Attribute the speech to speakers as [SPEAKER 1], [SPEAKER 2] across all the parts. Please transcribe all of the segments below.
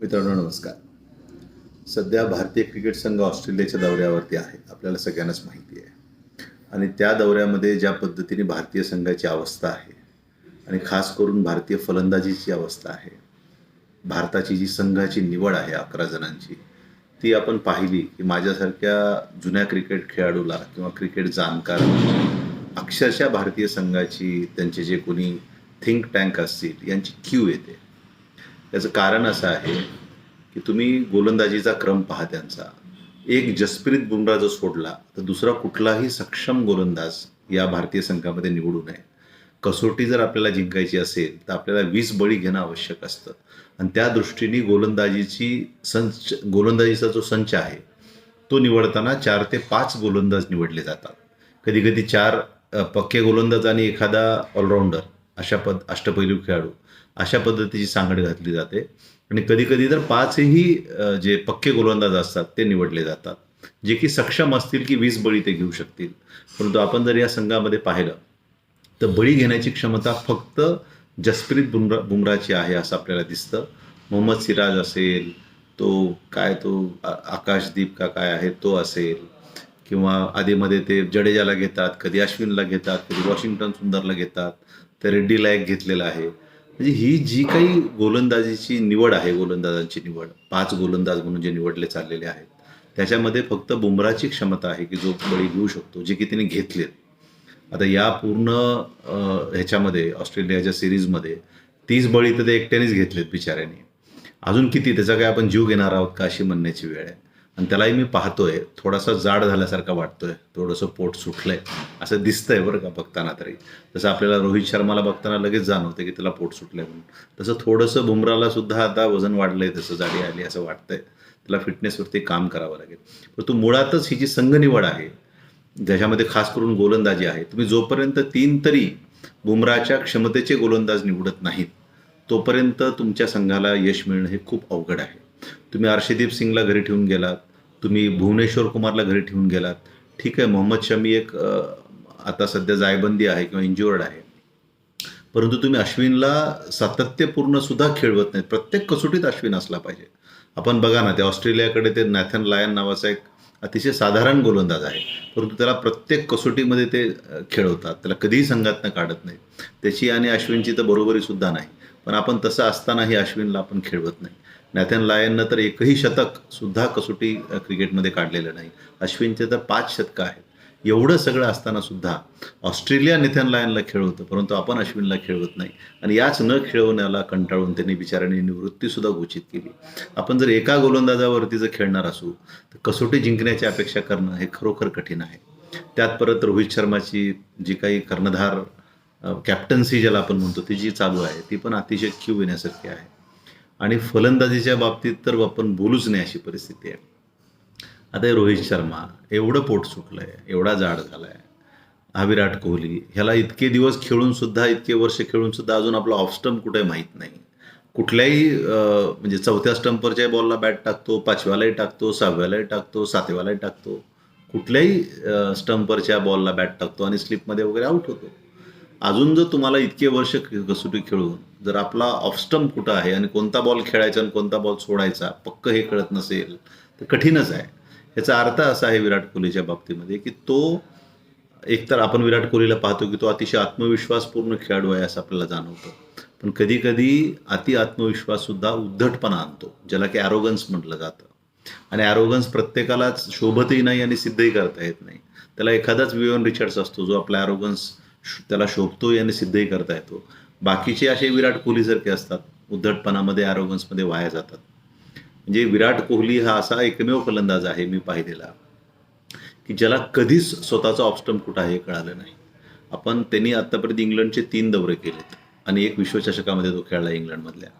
[SPEAKER 1] मित्रांनो नमस्कार. सध्या भारतीय क्रिकेट संघ ऑस्ट्रेलियाच्या दौऱ्यावरती आहे. आपल्याला सगळ्यांनाच माहिती आहे. आणि त्या दौऱ्यामध्ये ज्या पद्धतीने भारतीय संघाची अवस्था आहे आणि खास करून भारतीय फलंदाजीची अवस्था आहे भारताची जी संघाची निवड आहे अकरा जणांची ती आपण पाहिली की माझ्यासारख्या जुन्या क्रिकेट खेळाडूला किंवा क्रिकेट जाणकार अक्षरशः भारतीय संघाची त्यांचे जे कोणी थिंक टँक असतील यांची क्यू येते. याचं कारण असं आहे की तुम्ही गोलंदाजीचा क्रम पहा त्यांचा. एक जसप्रीत बुमरा जो सोडला तर दुसरा कुठलाही सक्षम गोलंदाज या भारतीय संघामध्ये निवडू नये. कसोटी जर आपल्याला जिंकायची असेल तर आपल्याला वीस बळी घेणं आवश्यक असतं. आणि त्या दृष्टीने गोलंदाजीची संच गोलंदाजीचा जो संच आहे तो निवडताना चार ते पाच गोलंदाज निवडले जातात. कधी कधी चार पक्के गोलंदाज आणि एखादा ऑलराऊंडर अशा पद अष्टपैलू खेळाडू. अशा पद्धतीची सांगड घातली जाते. आणि कधीकधी तर पाचही जे पक्के गोलंदाज असतात ते निवडले जातात. जे की सक्षम असतील की वीस बळी ते घेऊ शकतील. परंतु आपण जर या संघामध्ये पाहिलं तर बळी घेण्याची क्षमता फक्त जसप्रीत बुमरा बुमराची आहे असं आपल्याला दिसतं. मोहम्मद सिराज असेल तो काय तो आकाशदीप का काय आहे तो असेल. किंवा आधीमध्ये ते जडेजाला घेतात कधी अश्विनला घेतात कधी वॉशिंग्टन सुंदरला घेतात. तर रेड्डीला एक घेतलेला आहे. म्हणजे ही जी काही गोलंदाजीची निवड आहे गोलंदाजांची निवड पाच गोलंदाज म्हणून जे निवडले चाललेले आहेत त्याच्यामध्ये फक्त बुमराची क्षमता आहे की जो बळी घेऊ शकतो जे की तिने घेतलेत आता या पूर्ण ह्याच्यामध्ये ऑस्ट्रेलियाच्या सिरीजमध्ये तीस बळी तर ते एकट्यानेच घेतलेत बिचाऱ्याने. अजून किती? त्याचा काय आपण जीव घेणार आहोत का अशी म्हणण्याची वेळ आहे. आणि त्यालाही मी पाहतोय. थोडासा जाड झाल्यासारखा वाटतोय. थोडंसं पोट सुटलंय. असं दिसतंय बरं का बघताना तरी. तसं आपल्याला रोहित शर्माला बघताना लगेच जाणवतं की त्याला पोट सुटलंय म्हणून. तसं थोडंसं बुमराला सुद्धा आता वजन वाढलंय तसं जाडी आली असं वाटतंय. त्याला फिटनेसवरती काम करावं लागेल. परंतु मुळातच ही जी संघ निवड आहे ज्याच्यामध्ये खास करून गोलंदाजी आहे तुम्ही जोपर्यंत तीन तरी बुमराच्या क्षमतेचे गोलंदाज निवडत नाहीत तोपर्यंत तुमच्या संघाला यश मिळणं हे खूप अवघड आहे. तुम्ही अर्षदीप सिंगला घरी ठेवून गेलात. तुम्ही भुवनेश्वर कुमारला घरी ठेवून गेलात. ठीक आहे मोहम्मद शमी एक आता सध्या जायबंदी आहे किंवा इंज्युअर्ड आहे. परंतु तुम्ही अश्विनला सातत्यपूर्ण सुद्धा खेळवत नाहीत. प्रत्येक कसोटीत अश्विन असला पाहिजे. आपण बघा ना ते ऑस्ट्रेलियाकडे ते नॅथन लायन नावाचा एक अतिशय साधारण गोलंदाज आहे. परंतु त्याला प्रत्येक कसोटीमध्ये ते खेळवतात. त्याला कधीही संघातनं काढत नाही त्याची आणि अश्विनची तर बरोबरी सुद्धा नाही. पण आपण तसं असतानाही अश्विनला आपण खेळवत नाही. नॅथन लायननं तर एकही शतक सुद्धा कसोटी क्रिकेटमध्ये काढलेलं नाही. अश्विनचे तर पाच शतकं आहेत. एवढं सगळं असताना सुद्धा ऑस्ट्रेलिया निथन लायनला खेळवतं परंतु आपण अश्विनला खेळवत नाही. आणि याच न खेळवण्याला कंटाळून त्यांनी बिचाऱ्यांनी निवृत्तीसुद्धा घोषित केली. आपण जर एका गोलंदाजावरती जर खेळणार असू तर कसोटी जिंकण्याची अपेक्षा करणं हे खरोखर कठीण आहे. त्यात परत रोहित शर्माची जी काही कर्णधार कॅप्टन्सी ज्याला आपण म्हणतो ती जी चालू आहे ती पण अतिशय क्यू येण्यासारखी आहे. आणि फलंदाजीच्या बाबतीत तर आपण बोलूच नाही अशी परिस्थिती आहे. आता रोहित शर्मा एवढं पोट सुटलंय एवढा जाड झालाय. हा विराट कोहली ह्याला इतके दिवस खेळून सुद्धा इतके वर्ष खेळून सुद्धा अजून आपला ऑफ स्टंप कुठे माहीत नाही. कुठल्याही म्हणजे चौथ्या स्टंपवरच्या बॉलला बॅट टाकतो पाचव्यालाही टाकतो सहाव्यालाही टाकतो सातव्यालाही टाकतो. कुठल्याही स्टंपरच्या बॉलला बॅट टाकतो आणि स्लिपमध्ये वगैरे आउट होतो. अजून जर तुम्हाला इतके वर्ष कसोटी खेळून जर आपला ऑफ कुठं आहे आणि कोणता बॉल खेळायचा आणि कोणता बॉल सोडायचा पक्क हे कळत नसेल तर कठीणच आहे. याचा अर्थ असा आहे विराट कोहलीच्या बाबतीमध्ये की तो एकतर आपण विराट कोहलीला पाहतो की तो अतिशय आत्मविश्वासपूर्ण खेळाडू आहे असं आपल्याला जाणवतं. पण कधी कधी अति आत्मविश्वास सुद्धा उद्धटपणा आणतो ज्याला की ॲरोगन्स म्हटलं जातं. आणि ॲरोगन्स प्रत्येकालाच शोभतही नाही आणि सिद्धही करता येत नाही. त्याला एखादाच विवन रिचर्ड्स असतो जो आपला ॲरोगन्स त्याला शोभतो आणि सिद्धही करता येतो. बाकीचे असे विराट कोहलीसारखे असतात उद्धटपणामध्ये ॲरोगन्समध्ये वाया जातात. म्हणजे विराट कोहली हा असा एकमेव फलंदाज आहे मी पाहिलेला की ज्याला कधीच स्वतःचा ऑप्स्टम कुठं आहे हे कळालं नाही. आपण त्यांनी आत्तापर्यंत इंग्लंडचे तीन दौरे केलेत आणि एक विश्वचषकामध्ये तो खेळला इंग्लंडमधल्या.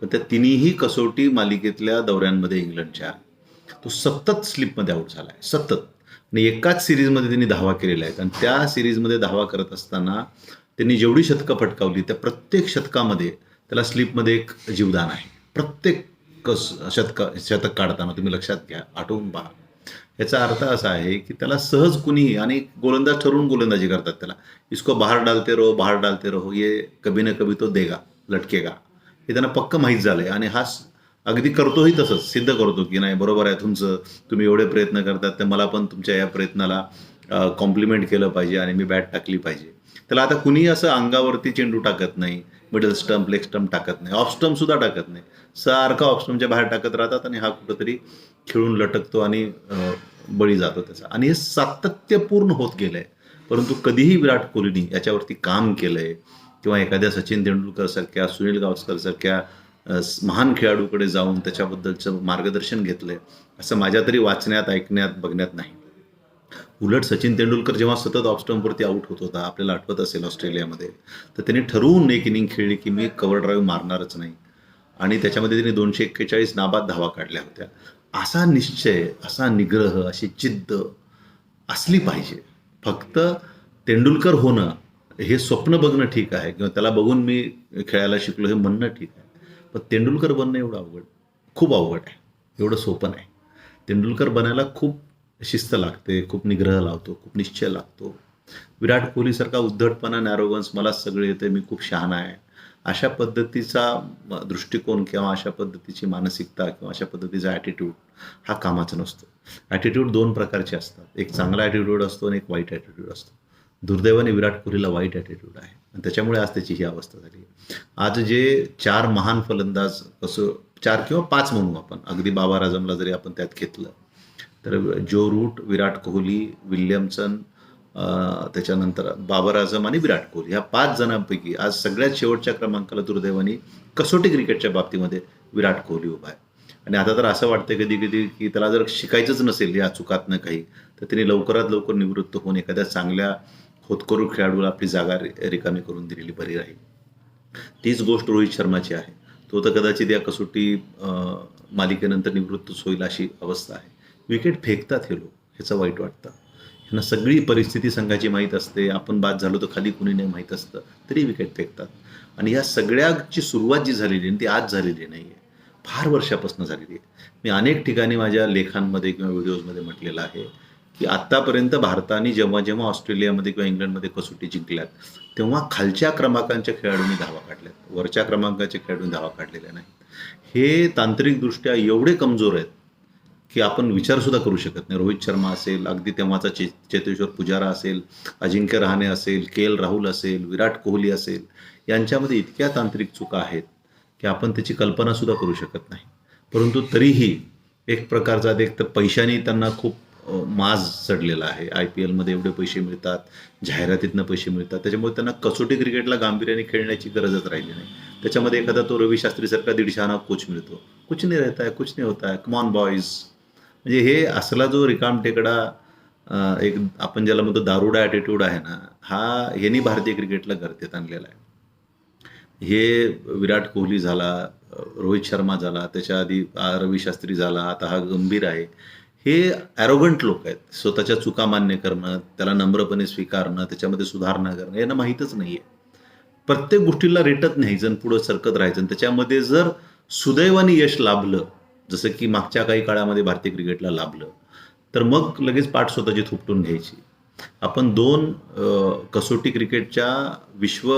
[SPEAKER 1] पण त्या तिन्ही कसोटी मालिकेतल्या दौऱ्यांमध्ये इंग्लंडच्या. तो सतत स्लिपमध्ये आऊट झाला आहे सतत. आणि एकाच सिरीजमध्ये त्यांनी धावा केलेल्या आहेत. आणि त्या सिरीजमध्ये धावा करत असताना त्यांनी जेवढी शतकं फटकावली त्या प्रत्येक शतकामध्ये त्याला स्लिपमध्ये एक जीवदान आहे. प्रत्येक कस शतक शतक काढताना तुम्ही लक्षात घ्या आठवून पहा. याचा अर्थ असा आहे की त्याला सहज कुणी आणि गोलंदाज ठरवून गोलंदाजी करतात त्याला. इसको बाहेर डालते रहो बाहेर डालते रहो ये कभी ना कभी तो देगा लटकेगा. हे त्यांना पक्क माहीत झालंय. आणि हा अगदी करतोही तसंच सिद्ध करतो की नाही बरोबर आहे तुमचं. तुम्ही एवढे प्रयत्न करतात तर मला पण तुमच्या या प्रयत्नाला कॉम्प्लिमेंट केलं पाहिजे आणि मी बॅट टाकली पाहिजे. त्याला आता कुणीही असं अंगावरती चेंडू टाकत नाही मिडल स्टंप लेग स्टंप टाकत नाही ऑफ स्टम्प सुद्धा टाकत नाही. सारखा ऑफ स्टम्पच्या बाहेर टाकत राहतात आणि हा कुठंतरी खेळून लटकतो आणि बळी जातो त्याचा. आणि हे सातत्यपूर्ण होत गेलंय. परंतु कधीही विराट कोहलीनी याच्यावरती काम केलंय किंवा एखाद्या सचिन तेंडुलकर सारख्या सुनील गावस्कर सारख्या महान खेळाडूकडे जाऊन त्याच्याबद्दलचं मार्गदर्शन घेतलंय असं माझ्या तरी वाचण्यात ऐकण्यात बघण्यात नाही. उलट सचिन तेंडुलकर जेव्हा सतत ऑफस्टम्पवरती आऊट होत होता आपल्याला आठवत असेल ऑस्ट्रेलियामध्ये तर त्यांनी ठरवून एक इनिंग खेळली की मी कव्हर ड्राईव्ह मारणारच नाही. आणि त्याच्यामध्ये त्यांनी दोनशे एक्केचाळीस नाबाद धावा काढल्या होत्या. असा निश्चय असा निग्रह अशी जिद्द असली पाहिजे. फक्त तेंडुलकर होणं हे स्वप्न बघणं ठीक आहे किंवा त्याला बघून मी खेळायला शिकलो हे म्हणणं ठीक आहे. पण तेंडुलकर बनणं एवढं अवघड खूप अवघड आहे. एवढं सोपं नाही. तेंडुलकर बनायला खूप शिस्त लागते खूप निग्रह लावतो खूप निश्चय लागतो. विराट कोहलीसारखा उद्धटपणा नॅरोगन्स मला सगळे येते मी खूप शहाणा आहे. अशा पद्धतीचा दृष्टिकोन किंवा अशा पद्धतीची मानसिकता किंवा अशा पद्धतीचा ॲटिट्यूड हा कामाचा नसतो. ॲटिट्यूड दोन प्रकारचे असतात. एक चांगला ॲटिट्यूड असतो आणि एक वाईट ॲटिट्यूड असतो. दुर्दैवाने विराट कोहलीला वाईट ॲटिट्यूड आहे. आणि त्याच्यामुळे आज त्याची ही अवस्था झाली. आज जे चार महान फलंदाज कसं चार किंवा पाच म्हणू आपण अगदी बाबा राजमला जरी आपण त्यात घेतलं तर जो रूट विराट कोहली विल्यमसन त्याच्यानंतर बाबर आझम आणि विराट कोहली ह्या पाच जणांपैकी आज सगळ्यात शेवटच्या क्रमांकाला दुर्दैवाने कसोटी क्रिकेटच्या बाबतीमध्ये विराट कोहली उभा आहे. आणि आता तर असं वाटतं कधी कधी की त्याला जर शिकायचंच नसेल या चुकातनं काही तर त्याने लवकरात लवकर निवृत्त होऊन एखाद्या चांगल्या होतकरू खेळाडूला आपली जागा रिकामी करून दिलेली बरी राहील. तीच गोष्ट रोहित शर्माची आहे. तो तर कदाचित या कसोटी मालिकेनंतर निवृत्तच होईल अशी अवस्था आहे. विकेट फेकतात हे लोक ह्याचं वाईट वाटतं. ह्यांना सगळी परिस्थिती संघाची माहीत असते. आपण बाद झालो तर खाली कुणी नाही माहीत असतं. तरी विकेट फेकतात. आणि ह्या सगळ्याची सुरुवात जी झालेली आहे ती आज झालेली नाही आहे फार वर्षापासून झालेली आहे. मी अनेक ठिकाणी माझ्या लेखांमध्ये किंवा व्हिडिओजमध्ये म्हटलेलं आहे. की आत्तापर्यंत भारताने जेव्हा जेव्हा ऑस्ट्रेलियामध्ये किंवा इंग्लंडमध्ये कसोटी जिंकल्यात तेव्हा खालच्या क्रमांकांच्या खेळाडूंनी धावा काढल्यात. वरच्या क्रमांकाच्या खेळाडूंनी धावा काढलेल्या नाहीत. हे तांत्रिकदृष्ट्या एवढे कमजोर आहेत की आपण विचारसुद्धा करू शकत नाही. रोहित शर्मा असेल अगदी तेव्हाचा चे चेतेश्वर पुजारा असेल अजिंक्य रहाणे असेल के एल राहुल असेल विराट कोहली असेल यांच्यामध्ये इतक्या तांत्रिक चुका आहेत की आपण त्याची कल्पनासुद्धा करू शकत नाही. परंतु तरीही एक प्रकारचा एक तर पैशाने त्यांना खूप माज चढलेला आहे. आय पी एलमध्ये एवढे पैसे मिळतात जाहिरातीतनं पैसे मिळतात. त्याच्यामुळे त्यांना कसोटी क्रिकेटला गांभीर्याने खेळण्याची गरजच राहिली नाही. त्याच्यामध्ये एखादा तो रवी शास्त्रीसारखा दीडशहाना कोच मिळतो. कुछ नाही रहता है कुछ नाही होता है. कमॉन बॉईज म्हणजे हे असला जो रिकाम टेकडा एक आपण ज्याला म्हणतो दारुडा ॲटिट्यूड आहे ना हा ह्यांनी भारतीय क्रिकेटला गर्तेत आणलेला आहे. हे विराट कोहली झाला रोहित शर्मा झाला त्याच्या आधी रवी शास्त्री झाला आता हा गंभीर आहे. हे ॲरोगंट लोक आहेत. स्वतःच्या चुका मान्य करणं त्याला नम्रपणे स्वीकारणं त्याच्यामध्ये सुधारणा करणं यांना माहीतच नाही आहे प्रत्येक गोष्टीला रेटत नाही जण पुढं सरकत राहायचं. आणि त्याच्यामध्ये जर सुदैवाने यश लाभलं जसं की मागच्या काही काळामध्ये भारतीय क्रिकेटला लाभलं तर मग लगेच पाठ स्वतःची थुपटून घ्यायची. आपण दोन कसोटी क्रिकेटच्या विश्व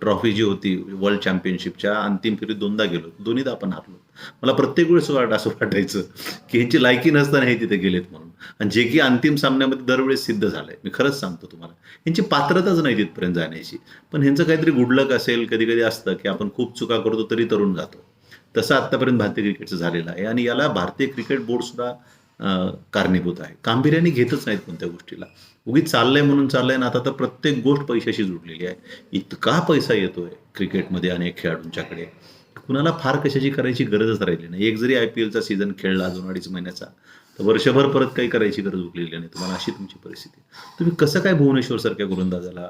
[SPEAKER 1] ट्रॉफी जी होती वर्ल्ड चॅम्पियनशिपच्या अंतिम फेरीत दोनदा गेलो. दोन्हीदा आपण हारलो. मला प्रत्येक वेळेस वाट असं वाटायचं की ह्यांची लायकी नसताना हे तिथे गेलेत म्हणून. आणि जे की अंतिम सामन्यामध्ये दरवेळेस सिद्ध झालंय. मी खरंच सांगतो तुम्हाला. ह्यांची पात्रताच नाही तिथपर्यंत जाण्याची. पण ह्यांचं काहीतरी गुडलक असेल कधी कधी असतं की आपण खूप चुका करतो तरी तरुण जातो. तसं आत्तापर्यंत भारतीय क्रिकेटचं झालेलं आहे. आणि याला भारतीय क्रिकेट बोर्ड सुद्धा कारणीभूत आहे. गांभीर्याने घेतच नाहीत कोणत्या गोष्टीला. उगीच चाललंय म्हणून चाललंय ना आता तर प्रत्येक गोष्ट पैशाशी जुडलेली आहे. इतका पैसा येतोय क्रिकेटमध्ये अनेक खेळाडूंच्याकडे. कुणाला फार कशाची करायची गरजच राहिली नाही. एक जरी आय पी एलचा सीझन खेळला अजून अडीच महिन्याचा तर वर्षभर परत काही करायची गरज उरलेली नाही. तुम्हाला अशी तुमची परिस्थिती तुम्ही कसं काय भुवनेश्वर सारख्या गोलंदाजाला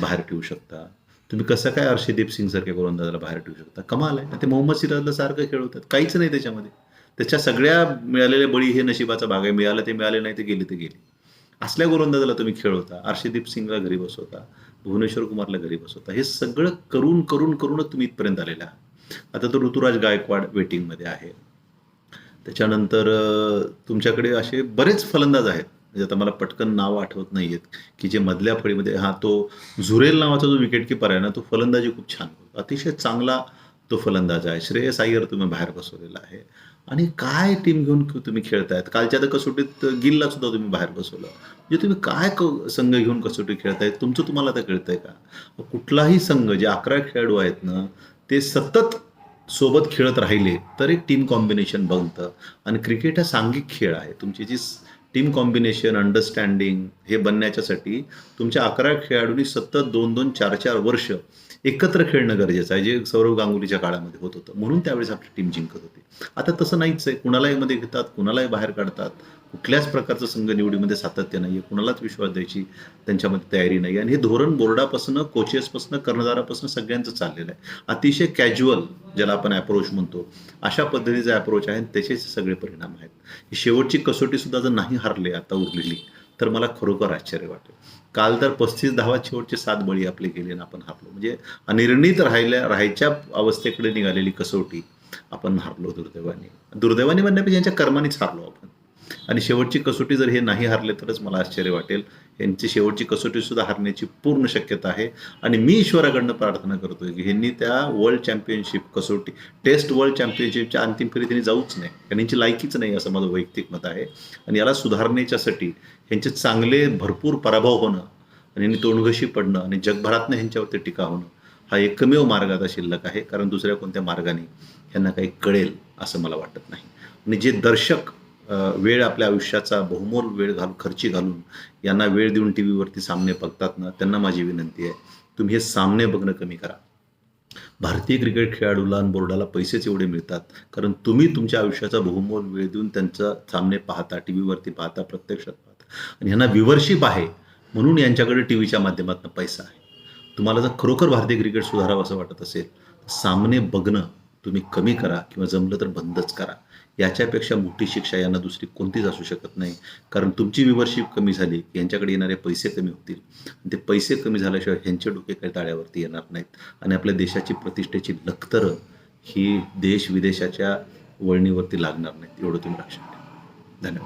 [SPEAKER 1] बाहेर ठेवू शकता? तुम्ही कसं काय अर्षदीप सिंग सारख्या गोलंदाजाला बाहेर ठेवू शकता? कमाल आहे. ते मोहम्मद सिराजला सारखं खेळवतात. काहीच नाही त्याच्यामध्ये. त्याच्या सगळ्या मिळालेले बळी हे नशिबाचा भाग आहे. मिळालं ते मिळाले नाही ते गेले ते गेले. असल्या गोलंदाजाला तुम्ही खेळवता अर्षदीप सिंगला घरी बसवता भुवनेश्वर कुमारला घरी बसवता हे सगळं करून करून करूनच तुम्ही इथपर्यंत आलेला आता तो ऋतुराज गायकवाड वेटिंगमध्ये आहे. त्याच्यानंतर तुमच्याकडे असे बरेच फलंदाज आहेत. म्हणजे आता मला पटकन नाव आठवत नाही आहेत की जे मधल्या फळीमध्ये हा तो झुरेल नावाचा जो विकेट किपर आहे ना तो फलंदाजी खूप छान करतो. अतिशय चांगला तो फलंदाज आहे. श्रेयस अय्यर तुम्ही बाहेर बसवलेला आहे. आणि काय टीम घेऊन तुम्ही खेळतायत? कालच्या तर कसोटीत गिलला सुद्धा तुम्ही बाहेर बसवलं. म्हणजे तुम्ही काय क संघ घेऊन कसोटी खेळतायत? तुमचं तुम्हाला तर कळतंय का? कुठलाही संघ जे अकरा खेळाडू आहेत ना ते सतत सोबत खेळत राहिले तर एक टीम कॉम्बिनेशन बनतं. आणि क्रिकेट हा सांघिक खेळ आहे. तुमची जी टीम कॉम्बिनेशन अंडरस्टँडिंग हे बनण्याच्यासाठी तुमच्या अकरा खेळाडूंनी सतत दोन दोन चार चार वर्ष एकत्र खेळणं गरजेचं आहे जे सौरव गांगुलीच्या काळामध्ये होत होतं. म्हणून त्यावेळेस आपली टीम जिंकत होती. आता तसं नाहीच आहे. कुणालाही मध्ये घेतात कुणालाही बाहेर काढतात. कुठल्याच प्रकारचं संघ निवडीमध्ये सातत्य नाही आहे कुणालाच विश्वास द्यायची त्यांच्यामध्ये तयारी नाही आणि हे धोरण बोर्डापासून कोचेसपासून कर्णधारापासून सगळ्यांचं चाललेलं आहे. अतिशय कॅज्युअल ज्याला आपण अप्रोच म्हणतो. अशा पद्धतीचा अप्रोच आहे त्याचे त्याचेच सगळे परिणाम आहेत. ही शेवटची कसोटी सुद्धा जर नाही हरले आता उरलेली. तर मला खरोखर आश्चर्य वाटेल. काल तर पस्तीस धावा शेवटचे सात बळी आपले गेले आणि आपण हारलो. म्हणजे अनिर्णित राहिल्या राहायच्या अवस्थेकडे निघालेली कसोटी आपण हारलो दुर्दैवाने. दुर्दैवाने म्हणण्यापेक्षा यांच्या कर्मानेच हारलो आपण. आणि शेवटची कसोटी जर हे नाही हारले तरच मला आश्चर्य वाटेल. यांची शेवटची कसोटी सुद्धा हारण्याची पूर्ण शक्यता आहे. आणि मी ईश्वराकडनं प्रार्थना करतोय की ह्यांनी त्या वर्ल्ड चॅम्पियनशिप कसोटी टेस्ट वर्ल्ड चॅम्पियनशिपच्या अंतिम फेरीत त्यांनी जाऊच नाही कारण यांची लायकीच नाही असं माझं वैयक्तिक मत आहे. आणि याला सुधारण्याच्यासाठी ह्यांचे चांगले भरपूर पराभव होणं आणि यांनी तोंडघशी पडणं आणि जगभरातनं ह्यांच्यावरती टीका होणं हा एकमेव मार्ग आता शिल्लक आहे. कारण दुसऱ्या कोणत्या मार्गाने ह्यांना काही कळेल असं मला वाटत नाही. आणि जे दर्शक वेळ आपल्या आयुष्याचा बहुमोल वेळ घालून खर्ची घालून यांना वेळ देऊन टी व्हीवरती सामने बघतात ना त्यांना माझी विनंती आहे तुम्ही हे सामने बघणं कमी करा. भारतीय क्रिकेट खेळाडूला आणि बोर्डाला पैसेच एवढे मिळतात कारण तुम्ही तुमच्या आयुष्याचा बहुमोल वेळ देऊन त्यांचा सामने पाहता टी व्हीवरती पाहता प्रत्यक्षात पाहता. आणि ह्यांना व्ह्युवरशिप आहे म्हणून यांच्याकडे टी व्हीच्या माध्यमातून पैसा आहे. तुम्हाला जर खरोखर भारतीय क्रिकेट सुधारावं असं वाटत असेल सामने बघणं तुम्ही कमी करा किंवा जमलं तर बंदच करा. याच्यापेक्षा मोठी शिक्षा यांना दुसरी कोणतीच असू शकत नाही. कारण तुमची व्ह्युवरशिप कमी झाली यांच्याकडे येणारे पैसे कमी होतील. ते पैसे कमी झाल्याशिवाय ह्यांचे डोके काही ताळ्यावरती येणार नाहीत. आणि आपल्या देशाची प्रतिष्ठेची लखतरं ही देश विदेशाच्या वळणीवरती लागणार नाहीत. एवढं तुम्ही लक्षात ठेवा.